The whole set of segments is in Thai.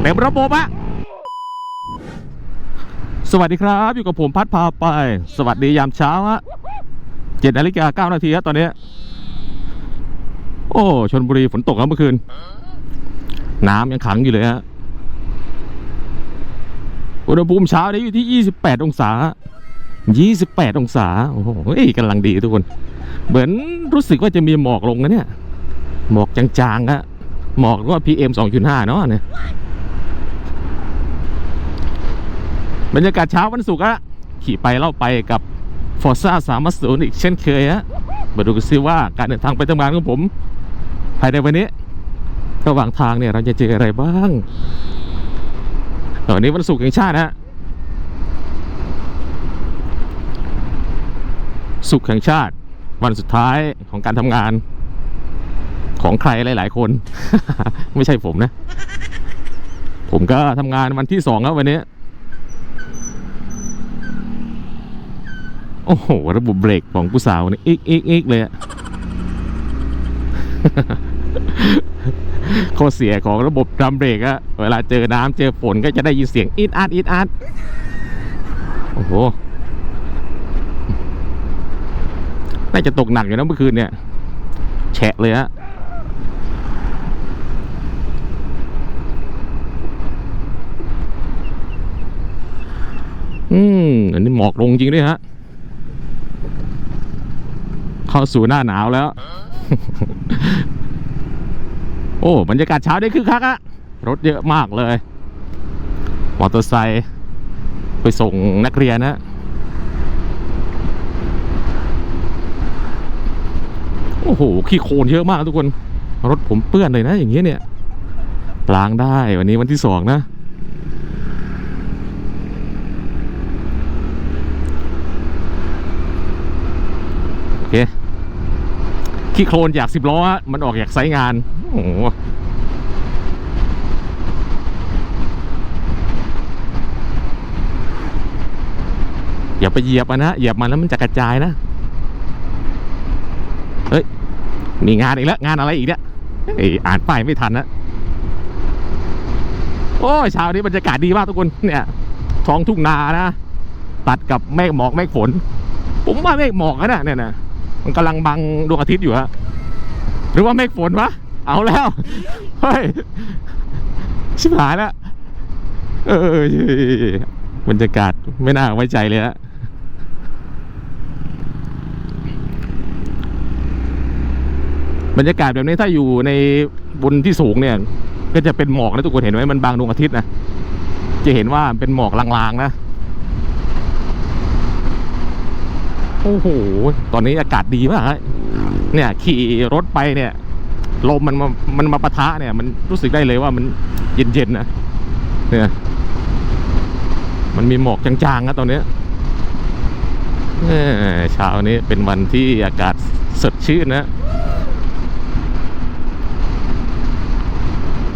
เต็มระบบอะสวัสดีครับ อยู่กับผมพัดพาไป สวัสดียามเช้าฮะเจ็ดนาฬิกาเก้านาทีครับตอนนี้ โอ้ชนบุรีฝนตกแล้วเมื่อคืน น้ำยังขังอยู่เลยฮะอุณหภูมิเช้านี้อยู่ที่ 28 องศา 28 องศา โอ้โหกำลังดีทุกคน เหมือนรู้สึกว่าจะมีหมอกลงนะเนี่ย หมอกจางๆอะ หมอกว่า PM 2.5 เนาะเนี่ยบรรยากาศเช้าวันศุกร์อะขี่ไปเล่าไปกับ Forza 330อีกเช่นเคยฮะมาดูกันซิว่าการเดินทางไปทำงานของผม ภายในวันนี้ ระหว่างทางเนี่ยเราจะเจออะไรบ้างวันนี้วันศุกร์แห่งชาติฮะสุขแห่งชาติ วันสุดท้ายของการทำงาน ของใครหลาย ๆ คน ไม่ใช่ผมนะ ผมก็ทำงานวันที่สองครับวันนี้ โอ้โห ระบบเบรกของผู้สาวนี่อีกอีกอีกเลยอะข้อเสียของระบบดรัมเบรกอะเวลาเจอน้ำเจอฝนก็จะได้ยินเสียงอีดอาดอีดอาดโอ้โหน่าจะตกหนักอยู่นะเมื่อคืนเนี่ย แฉะเลยฮะ อืมอันนี้หมอกลงจริงด้วยฮะ เข้าสู่หน้าหนาวแล้ว โอ้บรรยากาศเช้าได้คึกคักอะรถเยอะมากเลย มอเตอร์ไซค์ไปส่งนักเรียนนะโอ้โห ขี้โคลนเยอะมากทุกคน รถผมเปื้อนเลยนะ อย่างเงี้ยเนี่ย ล้างได้วันนี้วันที่สองนะ โอเค ขี้โคลนจากสิบล้อ มันออกจากไซต์งาน โอ้โหอย่าไปเหยียบมันนะเหยียบมันแล้วมันจะกระจายนะ เฮ้ย มีงานอีกแล้ว งานอะไรอีกเนี่ยเอ้ยอ่านป้ายไม่ทันนะ โอ้ยเช้านี้บรรยากาศดีมากทุกคน เนี่ยท้องทุ่งนานะ ตัดกับเมฆหมอกเมฆฝน ผมว่าเมฆหมอกนะเนี่ยนะ มันกำลังบังดวงอาทิตย์อยู่ฮะหรือว่าเมฆฝนวะเอาแล้วเฮ้ยชิบหายแล้วเออบรรยากาศไม่น่าไว้ใจเลยฮะบรรยากาศแบบนี้ถ้าอยู่ในบนที่สูงเนี่ย ก็จะเป็นหมอกนะทุกคนเห็นไหมมันบางดวงอาทิตย์นะจะเห็นว่าเป็นหมอกลางๆนะ โอ้โห ตอนนี้อากาศดีมากฮะเนี่ยขี่รถไปเนี่ยลมมันมามันมาปะทะเนี่ย มันรู้สึกได้เลยว่ามันเย็นๆนะเนี่ย มันมีหมอกจางๆนะตอนนี้เอ้อเช้านี้เป็นวันที่อากาศสดชื่นนะ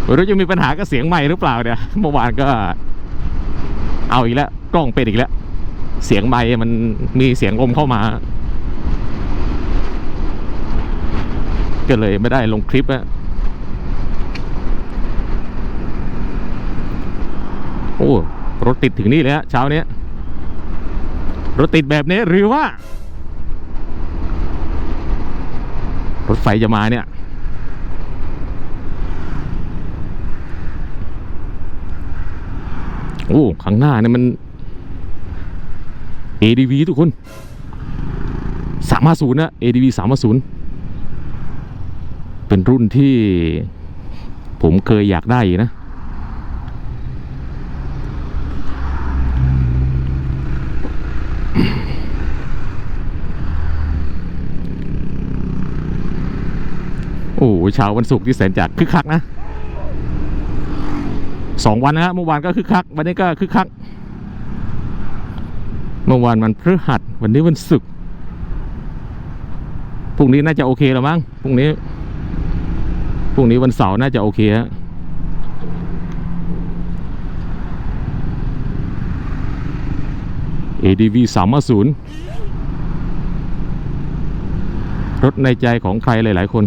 ไม่รู้จะมีปัญหากับเสียงใหม่หรือเปล่าเนี่ยเมื่อวานก็ เอาอีกแล้ว กล้องเป็นอีกแล้ว เสียงไมค์มันมีเสียงลมเข้ามา ก็เลยไม่ได้ลงคลิปอะโอ้รถติดถึงนี่เลยฮะเช้านี้รถติดแบบนี้หรือว่า รถไฟจะมาเนี่ยโอ้ข้างหน้าเนี่ยมัน ADV ทุกคนสามศูนย์นะ ADV สามศูนย์เป็นรุ่นที่ผมเคยอยากได้นะ โอ้เช้าวันศุกร์ที่แสนจากคึกคักนะสองวันนะฮะเมื่อวานก็คึกคัก วันนี้ก็คึกคัก เมื่อวานมันพฤหัส วันนี้วันศุกร์พรุ่งนี้น่าจะโอเคแล้วมั้งพรุ่งนี้พรุ่งนี้วันเสาร์น่าจะโอเคฮะ ADV 350รถในใจของใครหลาย ๆ คน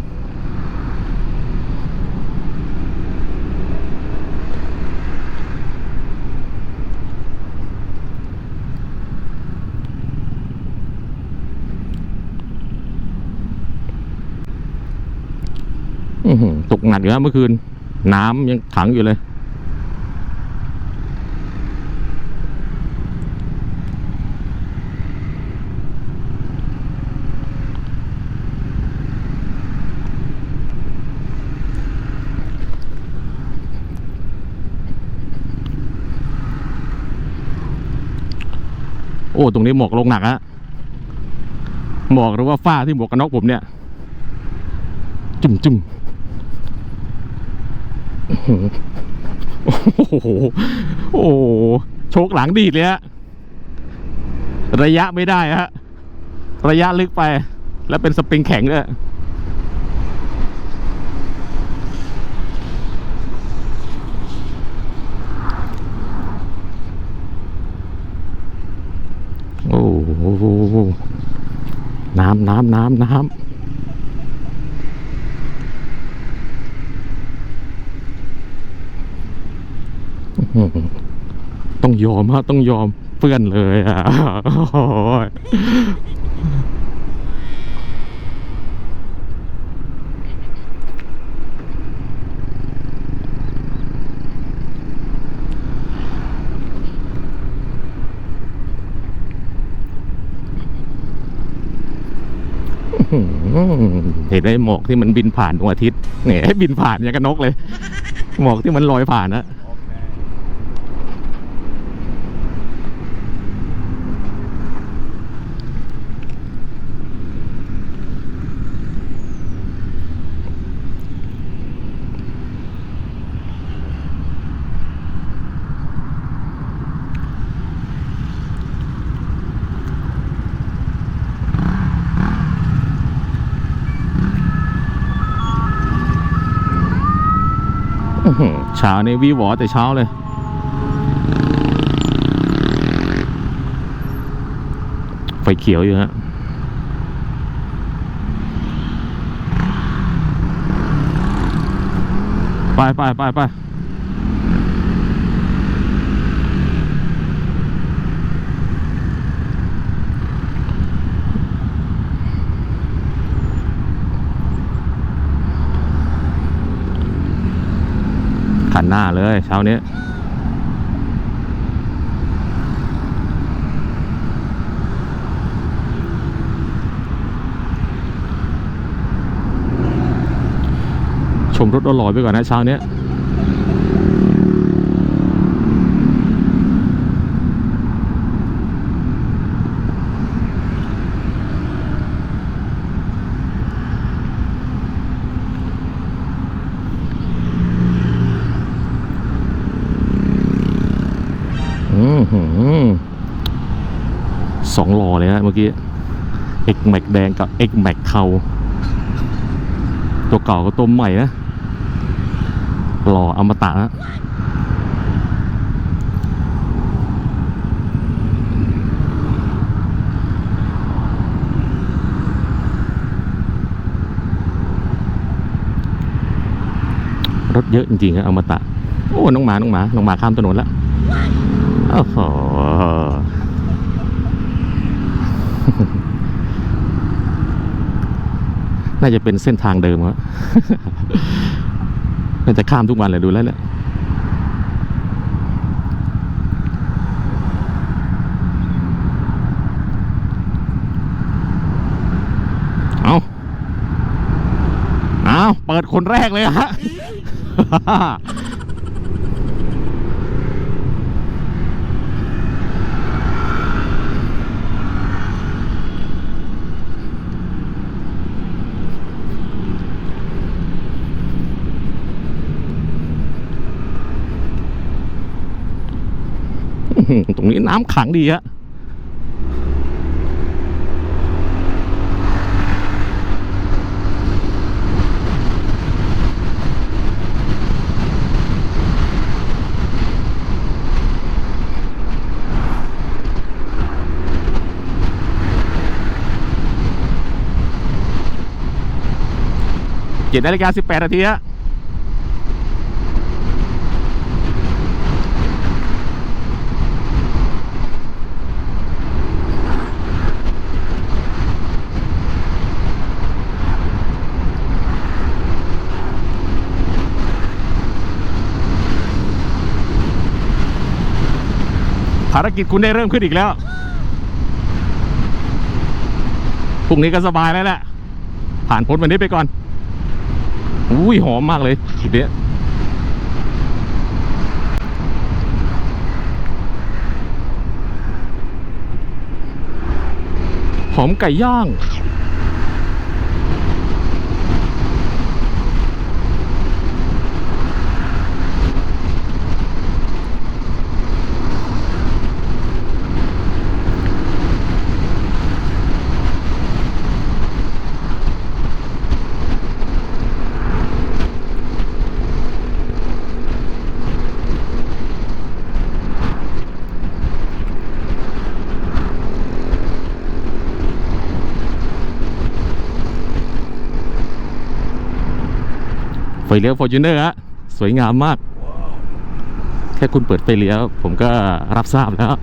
ก หนักอยู่นะเมื่อคืน น้ำยังขังอยู่เลยโอ้ ตรงนี้หมอกลงหนักอะหมอกหรือว่าฝ้าที่หมวกกันน็อกผมเนี่ย จุ่มจุ่ม โอ้โห โอ้โห โชกหลังดีดเลยฮะ ระยะไม่ได้ฮะ ระยะลึกไป แล้วเป็นสปริงแข็งด้วยโอ้โหน้ำน้ำน้ำน้ำอื้อหือ ต้องยอมฮะต้องยอมเปื้อนเลยอะโอ้ยอื้อหือเห็นไหมหมอกที่มันบินผ่านดวงอาทิตย์เนี่ยให้บินผ่านอย่างกับนกเลย หมอกที่มันลอยผ่านนะ เช้าในวีหวอแต่เช้าเลย ไฟเขียวอยู่ฮะไปไปไปไป ขันหน้าเลยเช้านี้ชมรถอร่อยไปก่อนนะเช้านี้ อืมหือ สองหล่อเลยฮะเมื่อกี้ X Max แดงกับ X Max เทาตัวเก่าก็ตัวใหม่นะหล่ออมตะนะรถเยอะจริงๆอะอมตะ โอ้ น้องหมา น้องหมา น้องหมาข้ามถนนแล้ว โอ้โห น่าจะเป็นเส้นทางเดิมครับน่าจะข้ามทุกวันเลยดูแล้วเนี่ยเอาเอาเปิดคนแรกเลยฮะ ตรงนี้น้ำขังดีฮะเจ็ดนาฬิกาสิบแปดนาทีฮะารกิจคุณได้เริ่มขึ้นอีกแล้วพรุ่งนี้ก็สบายแล้วแหละ ผ่านพ้นวันนี้ไปก่อน อุ้ยหอมมากเลยจุดเนี้ยหอมไก่ย่าง เลี้ยวฟอร์จูเนอร์ฮะสวยงามมาก แค่คุณเปิดไฟเลี้ยวผมก็รับทราบแล้ว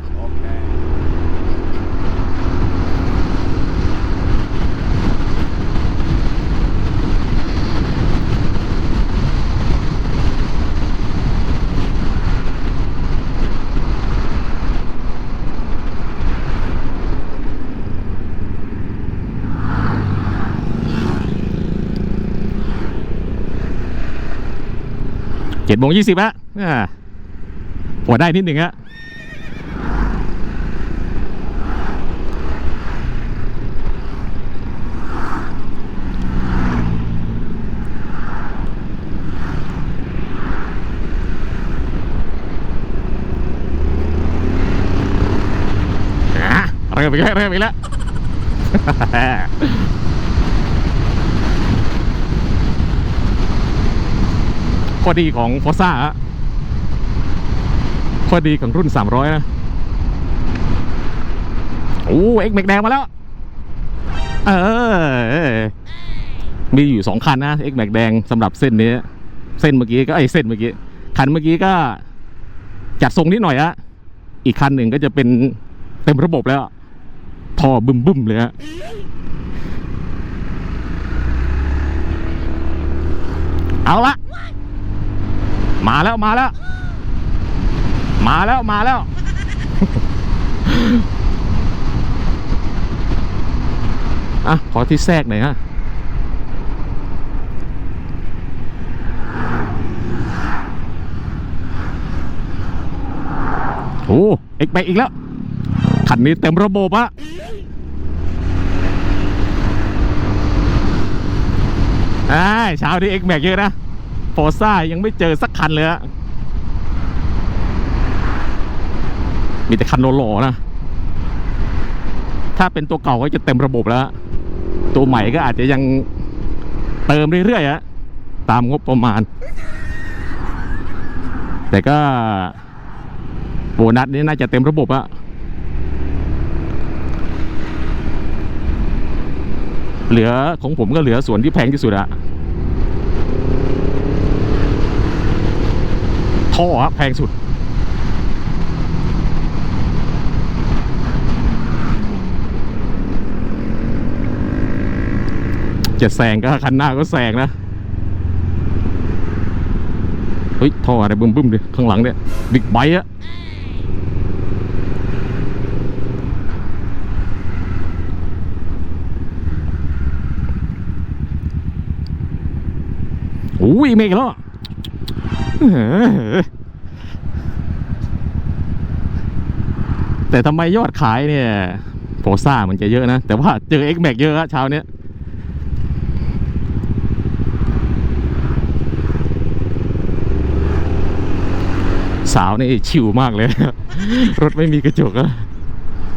เจ็ดโมงยี่สิบฮะอ่าพอได้นิดหนึ่งฮะอะเริ่มอีกแล้วเริ่มอีกแล้ว ข้อดีของฟอซ่าฮะข้อดีของรุ่น 300 นะ โอ้เอ็กแม็กแดงมาแล้ว เออ มีอยู่สองคันนะเอ็กแม็กแดงสำหรับเส้นนี้ เส้นเมื่อกี้ก็ไอเส้นเมื่อกี้ คันเมื่อกี้ก็จัดทรงนิดหน่อยฮะอีกคันหนึ่งก็จะเป็นเต็มระบบแล้วท่อบึมบึมเลยฮะเอาละ มาแล้วมาแล้ว มาแล้วมาแล้ว อะ ขอที่แทรกหน่อยฮะโอ้เอกแบกอีกแล้ว คันนี้เต็มระบบอะอ่าเช้านี้เอ็กแบกเยอะนะ ฟอร์ซ่ายังไม่เจอสักคันเลยอะมีแต่คันโลๆนะ ถ้าเป็นตัวเก่าก็จะเต็มระบบแล้ว ตัวใหม่ก็อาจจะยังเติมเรื่อยๆอะตามงบประมาณ แต่ก็โบนัสนี่น่าจะเต็มระบบอะเหลือของผมก็เหลือส่วนที่แพงที่สุดอะ ท่อแพงสุด จะแซงก็คันหน้าก็แซงนะ เฮ้ย ท่ออะไรบึ้มบึ้มดิข้างหลังเนี่ยบิ๊กไบค์อะโอ้ยเมฆแล้วอะเออ แต่ทำไมยอดขายเนี่ยโฟซ่ามันจะเยอะนะ แต่ว่าเจอ X Max เยอะอะเช้าเนี้ยสาวนี่ชิวมากเลย รถไม่มีกระจกอะ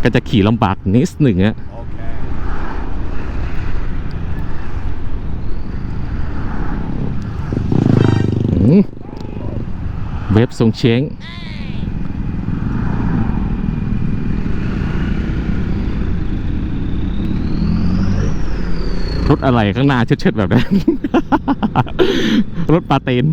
ก็จะขี่ลำบากนิดหนึ่งอะอืม เว็บทรงเช้งรถอะไรข้างหน้าเชิดๆแบบนั้น รถปาเตน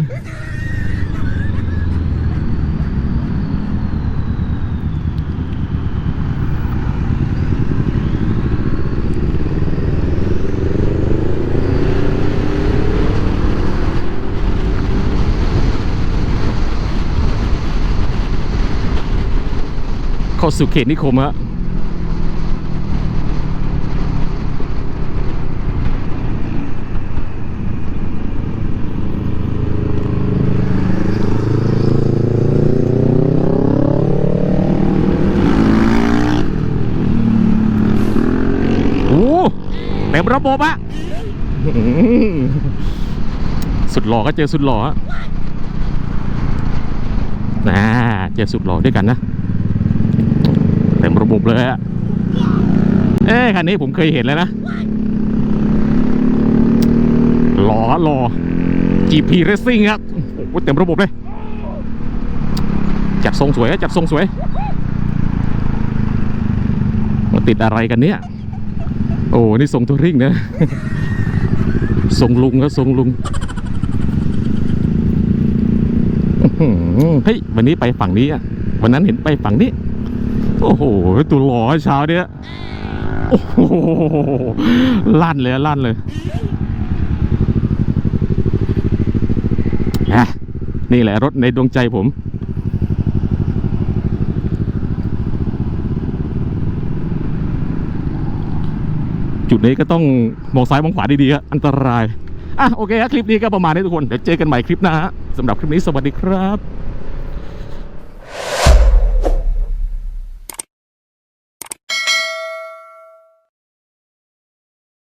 เข้าสู่เขตนิคมฮะโอ้เต็มระบบอะอื้อหือสุดหล่อก็เจอสุดหล่อฮะนะเจอสุดหล่อด้วยกันนะเต็มระ บเลยอะเอ๊ะคันนี้ผมเคยเห็นแล้วนะหล่อหล่อ GP Racing ครับโอ้โหเต็มระบบเลย จัดทรงสวยจัดทรงสวยมาติดอะไรกันเนี่ย โอ้นี่ทรงทัวริงนะทรงลุงครับทรงลุงเฮ้ยวันนี้ไปฝั่งนี้อะวันนั้นเห็นไปฝั่งนี้ โอ้โหตัวหล่อเช้าเนี้ยโอ้โหลั่นเลยลั่นเลยอะนี่แหละรถในดวงใจผมจุดนี้ก็ต้องมองซ้ายมองขวาดีๆครับอันตราย อะโอเคครับคลิปนี้ก็ประมาณนี้ทุกคน เดี๋ยวเจอกันใหม่คลิปหน้าสำหรับคลิปนี้สวัสดีครับ